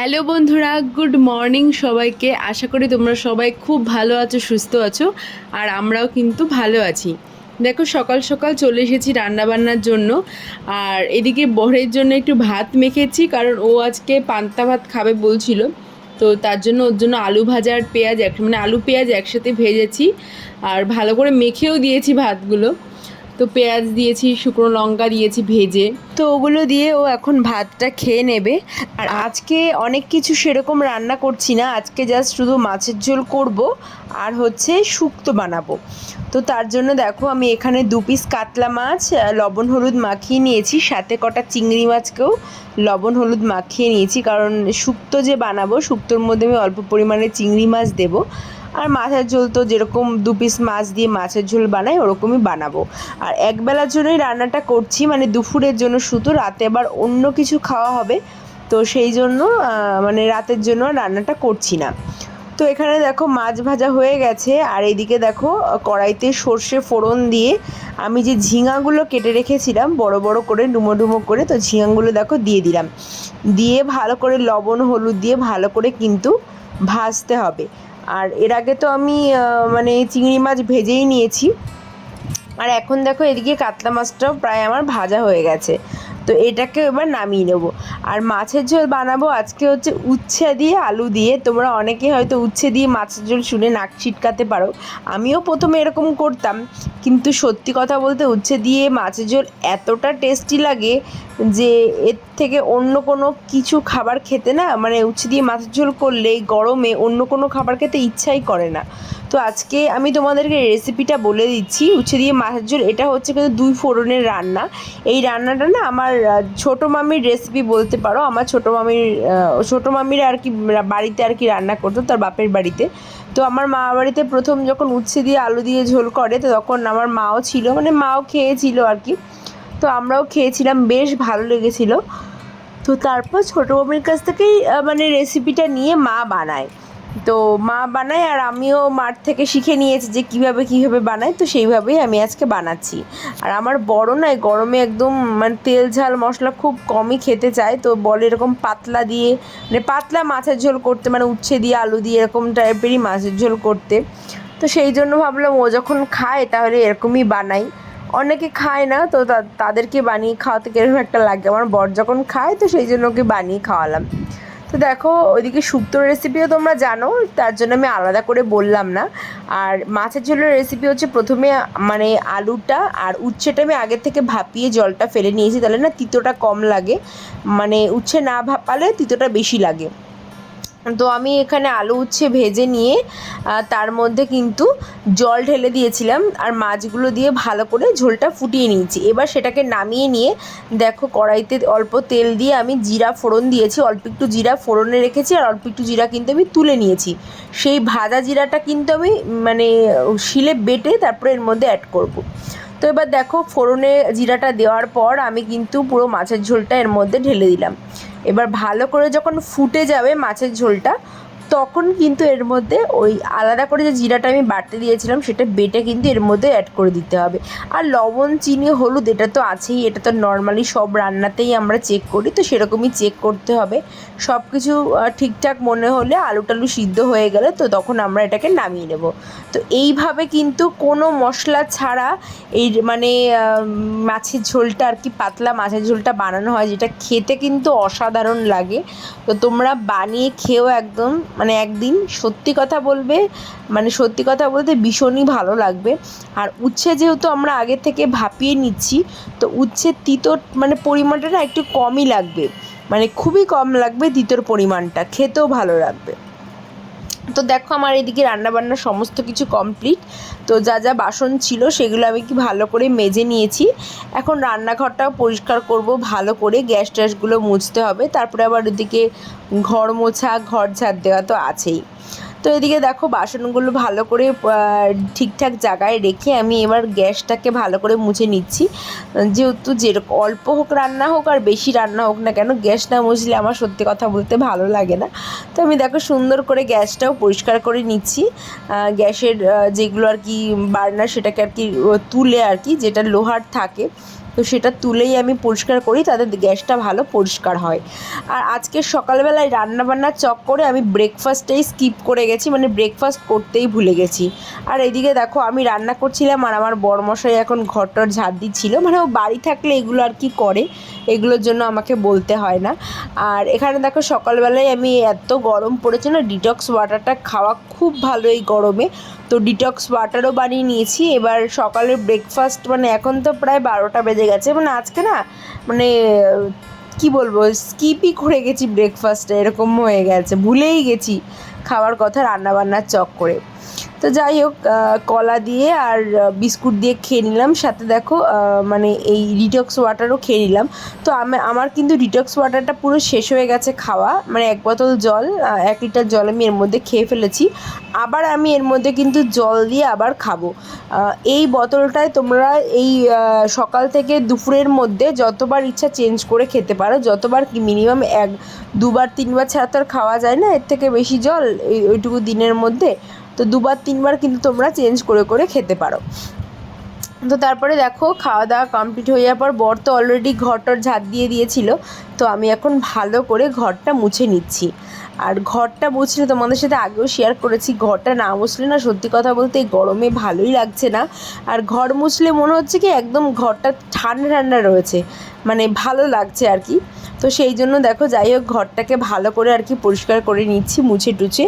Hello বন্ধুরা, good morning সবাইকে। আশা করি তোমরা সবাই খুব ভালো আছো, সুস্থ আছো, আর আমরাও কিন্তু ভালো আছি। দেখো, সকাল সকাল চলে এসেছি রান্নাবান্নার জন্য। আর এদিকে বরের জন্য একটু ভাত মেখেছি, কারণ ও আজকে পান্তা ভাত খাবে বলছিল। তো তার জন্য ওর জন্য আলু ভাজা আর পেঁয়াজ এক মানে আলু পেঁয়াজ একসাথে ভেজেছি। আর ভালো করে মেখেও দিয়েছি ভাতগুলো। তো পেঁয়াজ দিয়েছি, শুকনো লঙ্কা দিয়েছি ভেজে। তো ওগুলো দিয়ে ও এখন ভাতটা খেয়ে নেবে। আর আজকে অনেক কিছু সেরকম রান্না করছি না, আজকে জাস্ট শুধু মাছের ঝোল করব আর হচ্ছে শুক্তো বানাবো। তো তার জন্য দেখো আমি এখানে দু পিস কাতলা মাছ লবণ, হলুদ মাখিয়ে নিয়েছি, সাথে কটা চিংড়ি মাছকেও লবণ, হলুদ মাখিয়ে নিয়েছি। কারণ শুক্তো যে বানাবো, শুক্তোর মধ্যে আমি অল্প পরিমাণে চিংড়ি মাছ দেবো। আর মাছের ঝোল তো যেরকম দু পিস মাছ দিয়ে মাছের ঝোল বানাই, ওরকমই বানাবো। আর একবেলার জন্যই রান্নাটা করছি মানে দুপুরের জন্য শুধু, রাতে আবার অন্য কিছু খাওয়া হবে। তো সেই জন্য মানে রাতের জন্য রান্নাটা করছি না। তো এখানে দেখো মাছ ভাজা হয়ে গেছে, আর এইদিকে দেখো কড়াইতে সর্ষে ফোড়ন দিয়ে আমি যে ঝিঙাগুলো কেটে রেখেছিলাম, বড় বড় করে, ডুমো ডুমো করে, তো ঝিঙাগুলো দেখো দিয়ে দিলাম। দিয়ে ভালো করে লবণ, হলুদ দিয়ে ভালো করে কিন্তু ভাজতে হবে। আর এর আগে তো আমি মানে চিংড়ি মাছ ভেজেই নিয়েছি। আর এখন দেখো এদিকে কাতলা মাছটাও প্রায় আমার ভাজা হয়ে গেছে। তো এটাকে এবার নামিয়ে নেব। আর মাছের ঝোল বানাবো আজকে হচ্ছে উচ্ছে দিয়ে আলু দিয়ে। তোমরা অনেকে হয়তো উচ্ছে দিয়ে মাছের ঝোল শুনে নাক ছিটকাতে পারো। আমিও প্রথমে এরকম করতাম। কিন্তু সত্যি কথা বলতে উচ্ছে দিয়ে মাছের ঝোল এতটা টেস্টি লাগে যে এর থেকে অন্য কোনো কিছু খাবার খেতে না মানে উচ্ছে দিয়ে মাছের ঝোল করলে গরমে অন্য কোনো খাবার খেতে ইচ্ছাই করে না। তো আজকে আমি তোমাদেরকে রেসিপিটা বলে দিচ্ছি। উচ্ছে দিয়ে মাছের ঝোল, এটা হচ্ছে কিন্তু দুই ফোড়নের রান্না। এই রান্নাটা না আমার ছোটো মামির রেসিপি বলতে পারো। আমার ছোটো মামির ছোটো মামিরা আর কি বাড়িতে আর কি রান্না করতো, তার বাপের বাড়িতে। তো আমার মা বাড়িতে প্রথম যখন উচ্ছে দিয়ে আলু দিয়ে ঝোল করে, তো তখন আমার মাও ছিল মানে মাও খেয়েছিল আর কি। তো আমরাও খেয়েছিলাম, বেশ ভালো লেগেছিল। তো তারপর ছোটো মামির কাছ থেকেই মানে রেসিপিটা নিয়ে মা বানায়। তো মা বানায় আর আমিও মার থেকে শিখে নিয়েছি যে কীভাবে কীভাবে বানায়, তো সেইভাবেই আমি আজকে বানাচ্ছি। আর আমার বড় নয় গরমে একদম মানে তেল, ঝাল, মশলা খুব কমই খেতে চায়, তো বলে এরকম পাতলা দিয়ে মানে পাতলা মাছের ঝোল করতে মানে উচ্ছে দিয়ে, আলু দিয়ে এরকম টাইপেরই মাছের ঝোল করতে। তো সেই জন্য ভাবলাম ও যখন খায় তাহলে এরকমই বানাই। অনেকে খায় না, তো তাদেরকে বানিয়ে খাওয়াতে কীরকম একটা লাগে? আমার বর যখন খায়, তো সেই জন্য ওকে বানিয়ে খাওয়ালাম। তো দেখো, ওইদিকে শুক্তোর রেসিপিও তোমরা জানো, তার জন্য আমি আলাদা করে বললাম না। আর মাছের ঝোলের রেসিপি হচ্ছে প্রথমে মানে আলুটা আর উচ্ছেটা আমি আগের থেকে ভাপিয়ে জলটা ফেলে নিয়েছি, তাহলে না তিতোটা কম লাগে। মানে উচ্ছে না ভাপালে তিতোটা বেশি লাগে। তো আমি এখানে আলু উচ্ছে ভেজে নিয়ে তার মধ্যে কিন্তু জল ঢেলে দিয়েছিলাম আর মাছগুলো দিয়ে ভালো করে ঝোলটা ফুটিয়ে নিয়েছি। এবার সেটাকে নামিয়ে নিয়ে, দেখো কড়াইতে অল্প তেল দিয়ে আমি জিরা ফোড়ন দিয়েছি। অল্প একটু জিরা ফোড়নে রেখেছি আর অল্প একটু জিরা কিন্তু আমি তুলে নিয়েছি। সেই ভাজা জিরাটা কিন্তু আমি মানে শিলে বেটে তারপরে এর মধ্যে অ্যাড করব। তো এবার দেখো ফোড়নে জিরাটা দেওয়ার পর আমি কিন্তু পুরো মাছের ঝোলটা এর মধ্যে ঢেলে দিলাম। এবার ভালো করে যখন ফুটে যাবে মাছের ঝোলটা তখন কিন্তু এর মধ্যে ওই আলাদা করে যে জিরাটা আমি বাটতে দিয়েছিলাম, সেটা বেটে কিন্তু এর মধ্যে অ্যাড করে দিতে হবে। আর লবণ, চিনি, হলুদ, এটা তো আছেই, এটা তো নর্মালি সব রান্নাতেই আমরা চেক করি, তো সেরকমই চেক করতে হবে। সব কিছু ঠিকঠাক মনে হলে আলু টালু সিদ্ধ হয়ে গেলে তো তখন আমরা এটাকে নামিয়ে নেব। তো এইভাবে কিন্তু কোনো মশলা ছাড়া এই মানে মাছের ঝোলটা আর কি পাতলা মাছের ঝোলটা বানানো হয়, যেটা খেতে কিন্তু অসাধারণ লাগে। তো তোমরা বানিয়ে খেয়েও একদম মানে একদিন সত্যি কথা বলবে মানে সত্যি কথা বলতে ভীষণই ভালো লাগবে। আর উচ্ছে যেহেতু আমরা আগে থেকে ভাপিয়ে নিচ্ছি, তো উচ্ছে তিতোর মানে পরিমাণটা না একটু কমই লাগবে। মানে খুবই কম লাগবে তিতোর পরিমাণটা, খেতেও ভালো লাগবে। তো দেখো আমার এদিকে রান্নাবান্না সমস্ত কিছু কমপ্লিট। তো যা যা বাসন ছিল সেগুলো আমি কি ভালো করে মেজে নিয়েছি। এখন রান্নাঘরটাও পরিষ্কার করব, ভালো করে গ্যাস ট্যাসগুলো মুছতে হবে। তারপরে আবার ওদিকে ঘর মোছা, ঘর ঝাড় দেওয়া তো আছেই। তো এদিকে দেখো বাসনগুলো ভালো করে ঠিকঠাক জায়গায় রেখে আমি এবার গ্যাসটাকে ভালো করে মুছে নিচ্ছি। যেহেতু যেরকম অল্প হোক রান্না হোক আর বেশি রান্না হোক না কেন, গ্যাস না মুছলে আমার সত্যি কথা বলতে ভালো লাগে না। তো আমি দেখো সুন্দর করে গ্যাসটাও পরিষ্কার করে নিচ্ছি। গ্যাসের যেগুলো আর কি বার্নার সেটাকে আর কি তুলে আর কি, যেটা লোহার থাকে তো সেটা তুলেই আমি পরিষ্কার করি, তাতে গ্যাসটা ভালো পরিষ্কার হয়। আর আজকে সকালবেলায় রান্নাবান্নার চক করে আমি ব্রেকফাস্টেই স্কিপ করে গেছি মানে ব্রেকফাস্ট করতেই ভুলে গেছি। আর এদিকে দেখো, আমি রান্না করছিলাম আর আমার বড়মশাই এখন ঘরটর ঝাড় দিচ্ছিল মানে ও বাড়ি থাকলে এগুলো আর কি করে, এগুলোর জন্য আমাকে বলতে হয় না। আর এখানে দেখো, সকালবেলায় আমি এত গরম পড়েছে না ডিটক্স ওয়াটারটা খাওয়া খুব ভালো এই গরমে। তো ডিটক্স ওয়াটারও বানিয়ে নিয়েছি। এবার সকালের ব্রেকফাস্ট মানে এখন তো প্রায় বারোটা বেজে গেছে। মানে আজকে না মানে কি বলব স্কিপই করে গেছি ব্রেকফাস্টে এরকম হয়ে গেছে। ভুলেই গেছি খাওয়ার কথা, রান্নাবান্নার চক করে তো যাই হোক কলা দিয়ে আর বিস্কুট দিয়ে খেয়ে নিলাম। সাথে দেখো মানে এই ডিটক্স ওয়াটারও খেয়ে নিলাম। তো আমি, আমার কিন্তু ডিটক্স ওয়াটারটা পুরো শেষ হয়ে গেছে খাওয়া। মানে এক বোতল জল এক লিটার জল আমি এর মধ্যে খেয়ে ফেলেছি। আবার আমি এর মধ্যে কিন্তু জল দিয়ে আবার খাব। এই বোতলটায় তোমরা এই সকাল থেকে দুপুরের মধ্যে যতবার ইচ্ছা চেঞ্জ করে খেতে পারো। যতবার কি মিনিমাম এক, দুবার, তিনবার ছাড়া তো আর খাওয়া যায় না। এর থেকে বেশি জল ওইটুকু দিনের মধ্যে। তো দুবার, তিনবার কিন্তু তোমরা চেঞ্জ করে করে খেতে পারো। তো তারপরে দেখো, খাওয়া দাওয়া কমপ্লিট হয়ে যাওয়ার পর, বর তো অলরেডি ঘরটর ঝাঁট দিয়ে দিয়েছিল। তো আমি এখন ভালো করে ঘরটা মুছে নিচ্ছি। আর ঘরটা মুছলে তোমাদের সাথে আগেও শেয়ার করেছি, ঘরটা না মুছলে না সত্যি কথা বলতে এই গরমে ভালোই লাগছে না। আর ঘর মুছলে মনে হচ্ছে কি একদম ঘরটা ঠান্ডা ঠান্ডা রয়েছে মানে ভালো লাগছে আর কি। তো সেই জন্য দেখো যাই হোক ঘরটাকে ভালো করে আর কি পরিষ্কার করে নিচ্ছি, মুছে টুছে।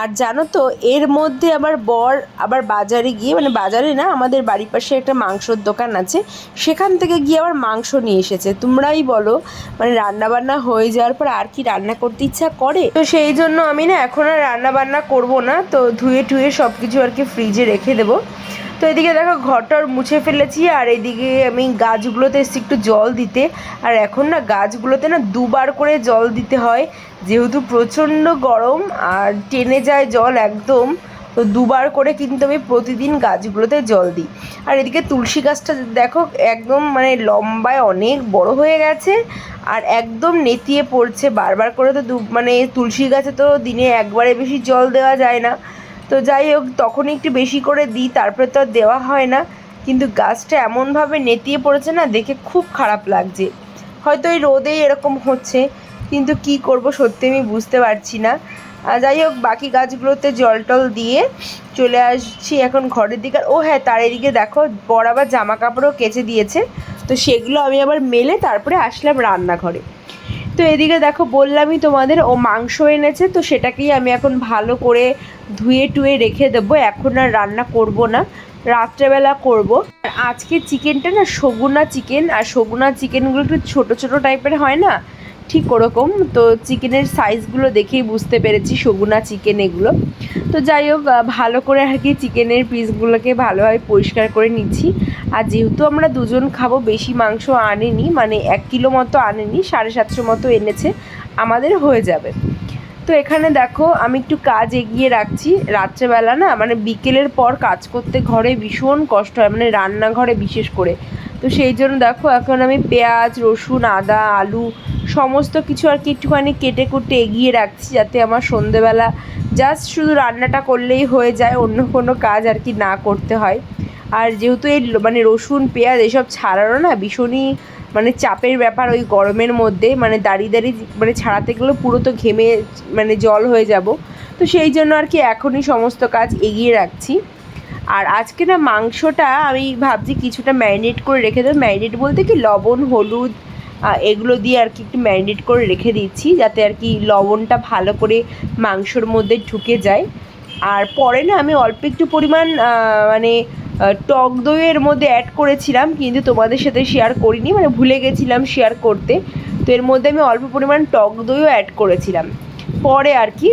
আর জানো তো এর মধ্যে আবার বর আবার বাজারে গিয়ে মানে বাজারে না আমাদের বাড়ির পাশে একটা মাংসর দোকান আছে, সেখান থেকে গিয়ে আবার মাংস নিয়ে এসেছে। তোমরাই বলো মানে রান্না বান্না হয়ে যাওয়ার পর আর কি রান্না করতে ইচ্ছা করে? তো সেই জন্য আমি না এখন আর রান্না বান্না করব না, তো ধুয়ে টুয়ে সব কিছু আর কি ফ্রিজে রেখে দেবো। তো এদিকে দেখো ঘরটর মুছে ফেলেছি, আর এদিকে আমি গাছগুলোতে এসেছি একটু জল দিতে। আর এখন না গাছগুলোতে না দুবার করে জল দিতে হয়, যেহেতু প্রচণ্ড গরম আর টেনে যায় জল একদম। তো দুবার করে কিন্তু আমি প্রতিদিন গাছগুলোতে জল দিই। আর এদিকে তুলসী গাছটা দেখো একদম মানে লম্বায় অনেক বড় হয়ে গেছে আর একদম নেতিয়ে পড়ছে। বারবার করে তো দু মানে তুলসী গাছে তো দিনে একবারে বেশি জল দেওয়া যায় না। তো যাই হোক তখন একটু বেশি করে দিই, তারপরে তো আর দেওয়া হয় না। কিন্তু গাছটা এমনভাবে নেতিয়ে পড়েছে না, দেখে খুব খারাপ লাগছে। হয়তো এই রোদেই এরকম হচ্ছে, কিন্তু কি করব সত্যি আমি বুঝতে পারছি না। যাই হোক, বাকি গাছগুলোতে জল টল দিয়ে চলে আসছি এখন ঘরের দিকে। ও হ্যাঁ তার এদিকে দেখো বড় আবার জামা কাপড়ও কেচে দিয়েছে। তো সেগুলো আমি আবার মেলে তারপরে আসলাম রান্নাঘরে। তো এদিকে দেখো, বললামই তোমাদের, ও মাংস এনেছে, তো সেটাকেই আমি এখন ভালো করে ধুয়ে টুয়ে রেখে দেবো। এখন আর রান্না করব না, রাত্রেবেলা করব। আর আজকে চিকেনটা না সগুনা চিকেন আর সগুনা চিকেনগুলো একটু ছোটো ছোটো টাইপের হয় না? ঠিক ওরকম। তো চিকেনের সাইজগুলো দেখেই বুঝতে পেরেছি সগুনা চিকেন এগুলো। তো যাই হোক ভালো করে আর কি চিকেনের পিসগুলোকে ভালোভাবে পরিষ্কার করে নিচ্ছি। আর যেহেতু আমরা দুজন খাব, বেশি মাংস আনেনি মানে এক কিলো মতো আনেনি, সাড়ে সাতশো মতো এনেছে, আমাদের হয়ে যাবে। তো এখানে দেখো, আমি একটু কাজ এগিয়ে রাখছি। রাত্রেবেলা না মানে বিকেলের পর কাজ করতে ঘরে ভীষণ কষ্ট হয় মানে রান্নাঘরে বিশেষ করে। তো সেই জন্য দেখো, এখন আমি পেঁয়াজ, রসুন, আদা, আলু সমস্ত কিছু আর কি একটুখানি কেটে কুটে এগিয়ে রাখছি যাতে আমার সন্ধেবেলা জাস্ট শুধু রান্নাটা করলেই হয়ে যায়, অন্য কোনো কাজ আর কি না করতে হয়। আর যেহেতু এই মানে রসুন, পেঁয়াজ এসব ছাড়ানো না ভীষণই মানে চাপের ব্যাপার ওই গরমের মধ্যে মানে দাঁড়িয়ে দাঁড়িয়ে মানে ছাড়াতে গেলে পুরো তো ঘেমে মানে জল হয়ে যাব। তো সেই জন্য আর কি এখনই সমস্ত কাজ এগিয়ে রাখছি। আর আজকে না মাংসটা আমি ভাবছি কিছুটা ম্যারিনেট করে রেখে দেবো। ম্যারিনেট বলতে কি লবণ, হলুদ এগুলো দিয়ে আর কি একটু ম্যারিনেট করে রেখে দিচ্ছি, যাতে আর কি লবণটা ভালো করে মাংসর মধ্যে ঢুকে যায়। আর পরে না আমি অল্প একটু পরিমাণ মানে টক দইয়ের মধ্যে অ্যাড করেছিলাম, কিন্তু তোমাদের সাথে শেয়ার করিনি মানে ভুলে গেছিলাম শেয়ার করতে। তো এর মধ্যে আমি অল্প পরিমাণ টক দইও অ্যাড করেছিলাম। পরে আর কি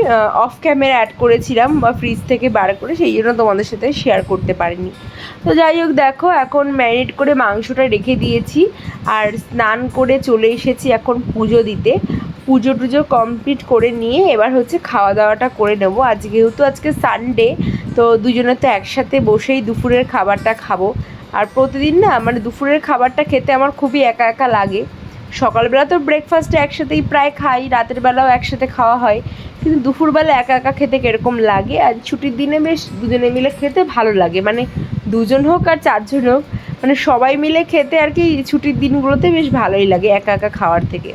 অফ ক্যামেরা অ্যাড করেছিলাম বা ফ্রিজ থেকে বার করে, সেই জন্য তোমাদের সাথে শেয়ার করতে পারিনি। তো যাই হোক, দেখো, এখন ম্যারিনেট করে মাংসটা রেখে দিয়েছি আর স্নান করে চলে এসেছি এখন পুজো দিতে। পুজো টুজো কমপ্লিট করে নিয়ে এবার হচ্ছে খাওয়া দাওয়াটা করে নেব। আজ যেহেতু আজকে সানডে তো দুজনে তো একসাথে বসেই দুপুরের খাবারটা খাব। আর প্রতিদিন না মানে দুপুরের খাবারটা খেতে আমার খুবই একা একা লাগে। সকালবেলা তো ব্রেকফাস্টে একসাথেই প্রায় খাই, রাতের বেলাও একসাথে খাওয়া হয়। কিন্তু দুপুরবেলা একা একা খেতে কীরকম লাগে? আর ছুটির দিনে বেশ দুজনে মিলে খেতে ভালো লাগে। মানে দুজন হোক আর চারজন হোক মানে সবাই মিলে খেতে আর কি ছুটির দিনগুলোতে বেশ ভালোই লাগে একা একা খাওয়ার থেকে।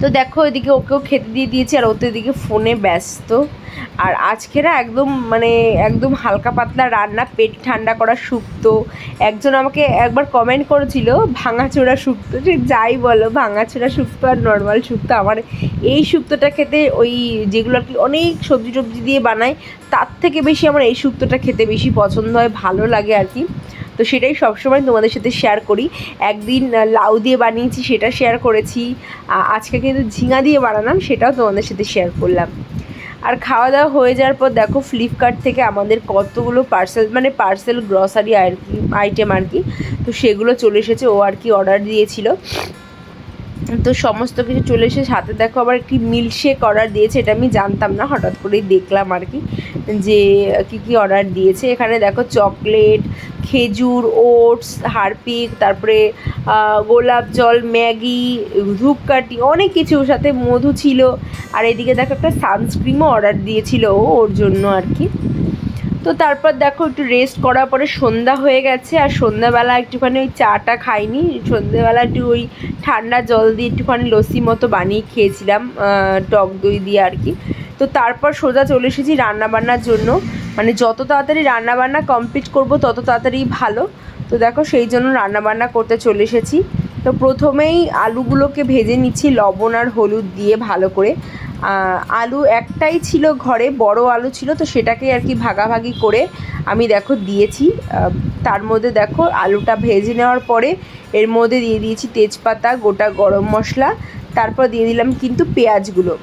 তো দেখো এদিকে ওকেও খেতে দিয়ে দিয়েছি আর ওতে এদিকে ফোনে ব্যস্ত। আর আজকে না একদম মানে একদম হালকা পাতলা রান্না, পেট ঠান্ডা করা শুক্তো একজন আমাকে একবার কমেন্ট করেছিল, ভাঙাচোরা শুক্তো যে যাই বলো, ভাঙাচোরা শুক্তো আর নর্মাল শুক্তো আমার এই শুক্তোটা খেতে ওই যেগুলো আর কি অনেক সবজি টবজি দিয়ে বানায়, তার থেকে বেশি আমার এই শুক্তোটা খেতে বেশি পছন্দ হয়, ভালো লাগে আর কি। তো সেটাই সবসময় তোমাদের সাথে শেয়ার করি। একদিন লাউ দিয়ে বানিয়েছি, সেটা শেয়ার করেছি। আজকে কিন্তু ঝিঙা দিয়ে বানালাম, সেটাও তোমাদের সাথে শেয়ার করলাম। আর খাওয়া দাওয়া হয়ে যাওয়ার পর দেখো ফ্লিপকার্ট থেকে আমাদের কতগুলো পার্সেল মানে পার্সেল গ্রসারি আইটেম আর কি, তো সেগুলো চলে এসেছে। ও আর কি অর্ডার দিয়েছিল। তো সমস্ত কিছু চলে এসে সাথে দেখো আবার একটি মিল্কশেক অর্ডার দিয়েছে, এটা আমি জানতাম না, হঠাৎ করেই দেখলাম আর কি, যে কি কি অর্ডার দিয়েছে। এখানে দেখো চকলেট খেজুর ওটস হারপিক, তারপরে গোলাপ জল, ম্যাগি, ধূপকাঠি, অনেক কিছু সাথে মধু ছিল। আর এদিকে দেখো একটা সানস্ক্রিনও অর্ডার দিয়েছিল ওর জন্য আর কি। তো তারপর দেখো একটু রেস্ট করার পরে সন্ধ্যা হয়ে গেছে, আর সন্ধ্যাবেলা একটুখানি ওই চাটা খাইনি। সন্ধ্যাবেলা একটু ওই ঠান্ডা জল দিয়ে একটুখানি লস্যি মতো বানিয়ে খেয়েছিলাম টক দই দিয়ে আর কি। তো তারপর সোজা চলে এসেছি রান্নাবান্নার জন্য। মানে যত তাড়াতাড়ি রান্নাবান্না কমপ্লিট করব, তত তাড়াতাড়ি ভালো। তো দেখো সেই জন্য রান্নাবান্না করতে চলে এসেছি। তো প্রথমেই আলুগুলোকে ভেজে নিচ্ছি, লবণ আর হলুদ দিয়ে ভালো করে। আলু একটাই ছিল ঘরে, বড় আলু ছিল, তো সেটাকে আর কি ভাগাভাগি করে আমি দেখো দিয়েছি। তার মধ্যে দেখো আলুটা ভেজে নেওয়ার পরে এর মধ্যে দিয়ে দিয়েছি তেজপাতা, গোটা গরম মশলা, তারপর দিয়ে দিলাম কিন্তু পেঁয়াজগুলো।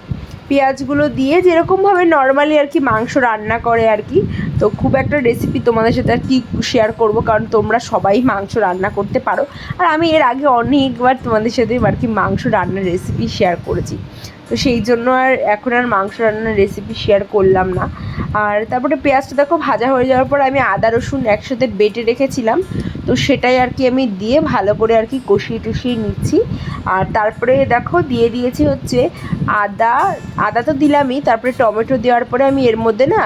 পেঁয়াজগুলো দিয়ে যেরকমভাবে নর্মালি আর কি মাংস রান্না করে আর কি তো খুব একটা রেসিপি তোমাদের সাথে আর কি শেয়ার করব, কারণ তোমরা সবাই মাংস রান্না করতে পারো। আর আমি এর আগে অনেকবার তোমাদের সাথে আর কি মাংস রান্নার রেসিপি শেয়ার করেছি। তো সেই জন্য আর এখন আর মাংস রান্নার রেসিপি শেয়ার করলাম না। আর তারপরে পেঁয়াজটা দেখো ভাজা হয়ে যাওয়ার পর আমি আদা, রসুন একসাথে বেটে রেখেছিলাম। তো সেটাই আর কি আমি দিয়ে ভালো করে আর কি কষিয়ে টষিয়ে নিচ্ছি। আর তারপরে দেখো দিয়ে দিয়েছি হচ্ছে আদা আদা তো দিলামই, তারপরে টমেটো দেওয়ার পরে আমি এর মধ্যে না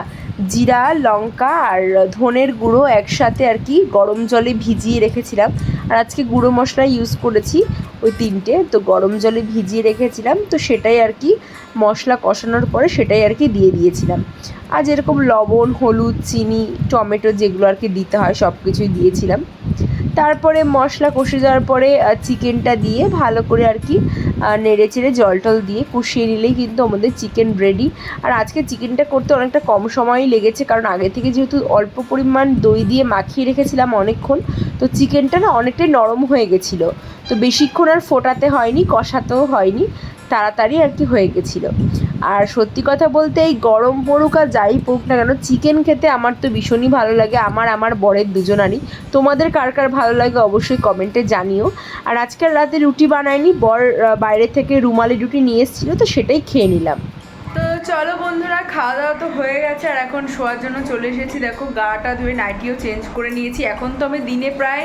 জিরা, লঙ্কা আর ধনের গুঁড়ো একসাথে আর কি গরম জলে ভিজিয়ে রেখেছিলাম। আর আজকে গুঁড়ো মশলা ইউজ করেছি ওই তিনটে। তো গরম জলে ভিজিয়ে রেখেছিলাম। তো সেটাই আর কি মশলা কষানোর পরে সেটাই আর কি দিয়ে দিয়েছিলাম। আর যেরকম লবণ, হলুদ, চিনি, টমেটো যেগুলো আর কি দিতে হয় সব কিছুই দিয়েছিলাম। তারপরে মশলা কষে যাওয়ার পরে চিকেনটা দিয়ে ভালো করে আর কি নেড়ে চেড়ে জল টল দিয়ে কষিয়ে নিলেই কিন্তু আমাদের চিকেন রেডি আর আজকে চিকেনটা করতে অনেকটা কম সময়ই লেগেছে, কারণ আগে থেকে যেহেতু অল্প পরিমাণ দই দিয়ে মাখিয়ে রেখেছিলাম অনেকক্ষণ, তো চিকেনটা না অনেকটাই নরম হয়ে গেছিল। তো বেশিক্ষণ আর ফোটাতে হয়নি, কষাতেও হয়নি, তাড়াতাড়ি আর কি হয়ে গেছিল। আর সত্যি কথা বলতে এই গরম পড়ুক আর যাই পড়ুক না কেন চিকেন খেতে আমার তো ভীষণই ভালো লাগে, আমার আমার বরের দুজনারই। তোমাদের কার কার ভালো লাগে অবশ্যই কমেন্টে জানিও। আর আজকের রাতে রুটি বানায়নি, বর বাইরে থেকে রুমালি রুটি নিয়ে এসেছিল, তো সেটাই খেয়ে নিলাম। চলো বন্ধুরা, খাওয়া দাওয়া তো হয়ে গেছে আর এখন শোয়ার জন্য চলে এসেছি। দেখো, গাটা ধুয়ে নাইটিও চেঞ্জ করে নিয়েছি। এখন তো আমি দিনে প্রায়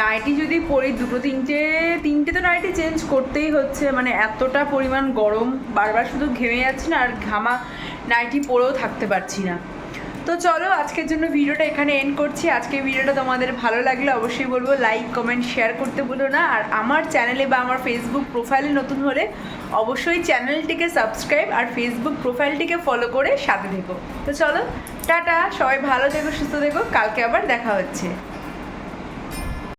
নাইটি যদি পরি দুটো তিনটে তিনটে তো নাইটি চেঞ্জ করতেই হচ্ছে। মানে এতটা পরিমাণ গরম, বারবার শুধু ঘেমে যাচ্ছি না আর ঘামা নাইটি পরেও থাকতে পারছি না। তো চলো, আজকের জন্য ভিডিওটা এখানে এন্ড করছি। আজকের ভিডিওটা তোমাদের ভালো লাগলে অবশ্যই বলব লাইক কমেন্ট শেয়ার করতে বলো না। আর আমার চ্যানেলে বা আমার ফেসবুক প্রোফাইলে নতুন হলে অবশ্যই চ্যানেলটিকে সাবস্ক্রাইব আর ফেসবুক প্রোফাইলটিকে ফলো করে সাথে থেকো। তো চলো, টাটা, সবাই ভালো থেকো, সুস্থ থেকো, কালকে আবার দেখা হচ্ছে।